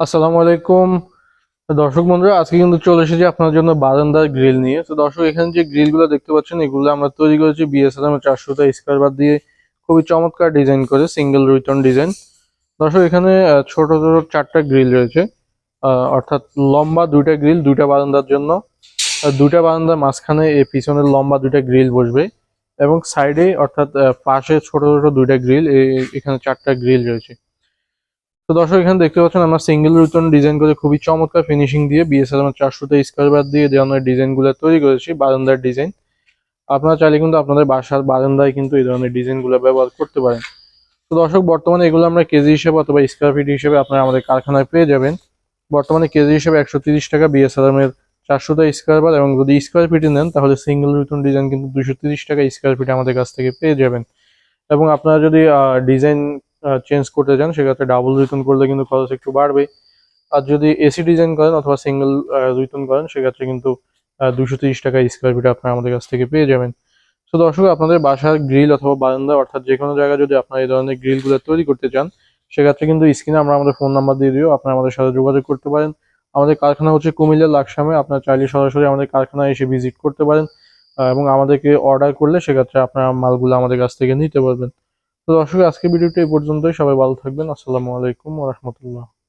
আসসালামু আলাইকুম। দর্শক বন্ধুরা, আজকে কিন্তু চলে এসেছি আপনার জন্য বারান্দার গ্রিল নিয়ে। তো দর্শক, এখানে যে গ্রিলগুলো দেখতে পাচ্ছেন, এগুলো আমরা তৈরি করেছি বিএসএলএম চারশোটা স্কোয়ার বার দিয়ে। খুবই চমৎকার ডিজাইন করে সিঙ্গেল রিটার্ন ডিজাইন দর্শক, এখানে ছোট ছোট চারটা গ্রিল রয়েছে। অর্থাৎ লম্বা দুইটা গ্রিল, দুইটা বারান্দার জন্য। দুইটা বারান্দার মাঝখানে এই পিছনের লম্বা দুইটা গ্রিল বসবে। এবং সাইডে অর্থাৎ পাশে ছোট ছোট দুইটা গ্রিল এখানে চারটা গ্রিল রয়েছে। তো দর্শক, এখানে দেখতে পাচ্ছেন আমরা সিঙ্গেল রুটন ডিজাইন করে খুবই চমৎকার ফিনিশিং দিয়ে বিএসএল আমার চারশোতে স্কোয়ার বার দিয়ে ধরনের ডিজাইনগুলো তৈরি করেছি, বারান্দার ডিজাইন আপনারা চাইলে কিন্তু আপনাদের বাসার বারান্দায় কিন্তু এই ধরনের ডিজাইনগুলো ব্যবহার করতে পারেন। তো দর্শক, বর্তমানে এগুলো আমরা কেজি হিসেবে অথবা স্কোয়ার ফিট হিসেবে আপনারা আমাদের কারখানায় পেয়ে যাবেন। বর্তমানে কেজি হিসেবে একশো তিরিশ টাকা বিএসএলএম এর চারশোটা স্কোয়ার বার এবং যদি স্কোয়ার ফিটে নেন, তাহলে সিঙ্গেল রুটন ডিজাইন কিন্তু দুশো তিরিশ টাকা স্কোয়ার ফিট আমাদের কাছ থেকে পেয়ে যাবেন। এবং আপনারা যদি ডিজাইন চেঞ্জ করতে চান, সেক্ষেত্রে ডাবল রিটন করলে কিন্তু খরচ একটু বাড়বে। আর যদি এসি ডিজাইন করেন অথবা সিঙ্গেল রিটন করেন, সেক্ষেত্রে কিন্তু দুশো তিরিশ টাকা স্কোয়ার ফিট আপনারা আমাদের কাছ থেকে পেয়ে যাবেন। তো দর্শক, আপনাদের বাসার গ্রিল অথবা বারান্দা, অর্থাৎ যে কোনো জায়গায় যদি আপনারা এই ধরনের গ্রিলগুলো তৈরি করতে চান, সেক্ষেত্রে কিন্তু স্ক্রিনে আমরা আমাদের ফোন নাম্বার দিয়ে দিও আপনারা আমাদের সাথে যোগাযোগ করতে পারেন। আমাদের কারখানা হচ্ছে কুমিল্লা লাকসামে, আপনার চাইলে সরাসরি আমাদের কারখানায় এসে ভিজিট করতে পারেন এবং আমাদেরকে অর্ডার করলে সেক্ষেত্রে আপনারা মালগুলো আমাদের কাছ থেকে নিতে পারবেন। তো দর্শক আজকে ভিডিওটা এই পর্যন্তই। সবাই ভালো থাকবেন। আসসালামু আলাইকুম রহমতুল্লাহ।